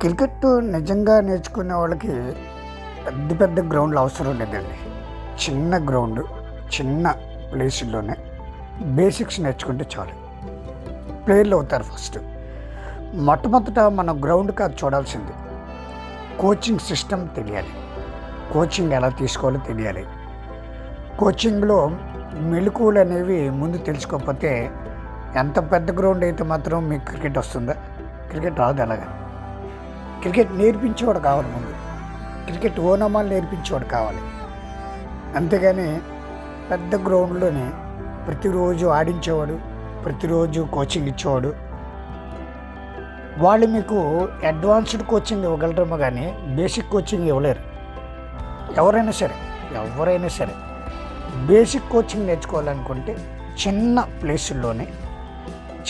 Cricket నిజంగా నేర్చుకునే వాళ్ళకి పెద్ద పెద్ద గ్రౌండ్లు అవసరం లేదండి చిన్న గ్రౌండ్ చిన్న ప్లేసుల్లోనే బేసిక్స్ నేర్చుకుంటే చాలు. ప్లేయర్లు అవుతారు ఫస్ట్. మొట్టమొదట మనం గ్రౌండ్ కాదు చూడాల్సింది. కోచింగ్ సిస్టమ్ తెలియాలి. కోచింగ్ ఎలా తీసుకోవాలో తెలియాలి. కోచింగ్లో మెలకువలు అనేవి ముందు తెలుసుకోకపోతే ఎంత పెద్ద గ్రౌండ్ అయితే మాత్రం మీకు క్రికెట్ వస్తుందా? క్రికెట్ రాదు అలాగా. క్రికెట్ నేర్పించేవాడు కావాలి ముందు. క్రికెట్ ఓనమాలు నేర్పించేవాడు కావాలి. అంతేగాని పెద్ద గ్రౌండ్లోనే ప్రతిరోజు ఆడించేవాడు ప్రతిరోజు కోచింగ్ ఇచ్చేవాడు. వాళ్ళు మీకు అడ్వాన్స్డ్ కోచింగ్ ఇవ్వగలరేమో కానీ బేసిక్ కోచింగ్ ఇవ్వలేరు. ఎవరైనా సరే ఎవరైనా సరే బేసిక్ కోచింగ్ నేర్చుకోవాలనుకుంటే చిన్న ప్లేసుల్లోనే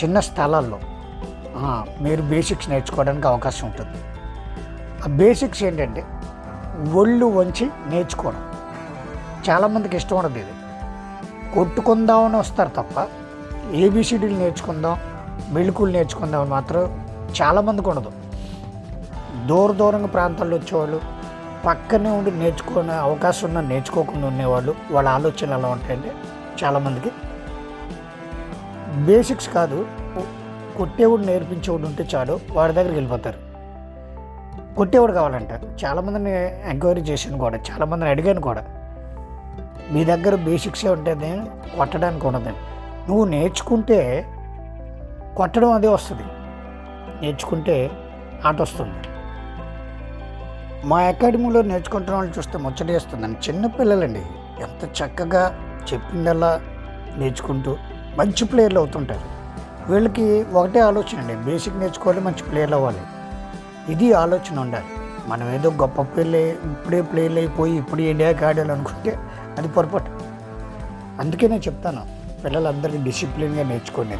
చిన్న స్థలాల్లో మీరు బేసిక్స్ నేర్చుకోవడానికి అవకాశం ఉంటుంది. ఆ బేసిక్స్ ఏంటంటే ఒళ్ళు వంచి నేర్చుకోవడం. చాలామందికి ఇష్టం ఉండదు ఇది. కొట్టుకుందామని వస్తారు తప్ప ఏబిసిడీలు నేర్చుకుందాం మెళుకులు నేర్చుకుందాం అని మాత్రం చాలామందికి ఉండదు. దూర దూరంగా ప్రాంతాల్లో వచ్చేవాళ్ళు పక్కనే ఉండి నేర్చుకునే అవకాశం ఉన్న నేర్చుకోకుండా ఉండేవాళ్ళు వాళ్ళ ఆలోచనలు ఎలా ఉంటాయంటే చాలామందికి బేసిక్స్ కాదు. కొట్టేవాడు నేర్పించేవాడు ఉంటే చాలు వాడి దగ్గరికి వెళ్ళిపోతారు. కొట్టేవాడు కావాలంట. చాలామందిని ఎంక్వైరీ చేశాను కూడా చాలామందిని అడిగాను కూడా. మీ దగ్గర బేసిక్సే ఉంటుంది కొట్టడానికి ఉండదు. నువ్వు నేర్చుకుంటే కొట్టడం అదే వస్తుంది. నేర్చుకుంటే ఆట వస్తుంది. మా అకాడమీలో నేర్చుకుంటున్న వాళ్ళు చూస్తే ముచ్చటేస్తుందండి. చిన్నపిల్లలండి ఎంత చక్కగా చెప్పిందల్లా నేర్చుకుంటూ మంచి ప్లేయర్లు అవుతుంటారు. వీళ్ళకి ఒకటే ఆలోచన అండి బేసిక్ నేర్చుకోవాలి మంచి ప్లేయర్లు అవ్వాలి. ఇది ఆలోచన ఉండాలి. మనం ఏదో గొప్ప ప్లేయర్లు ఇప్పుడే ప్లేయర్లు అయిపోయి ఇప్పుడు ఇండియాకి ఆడాలి అనుకుంటే అది పొరపాటు. అందుకే నేను చెప్తాను పిల్లలందరికీ డిసిప్లిన్గా నేర్చుకోండి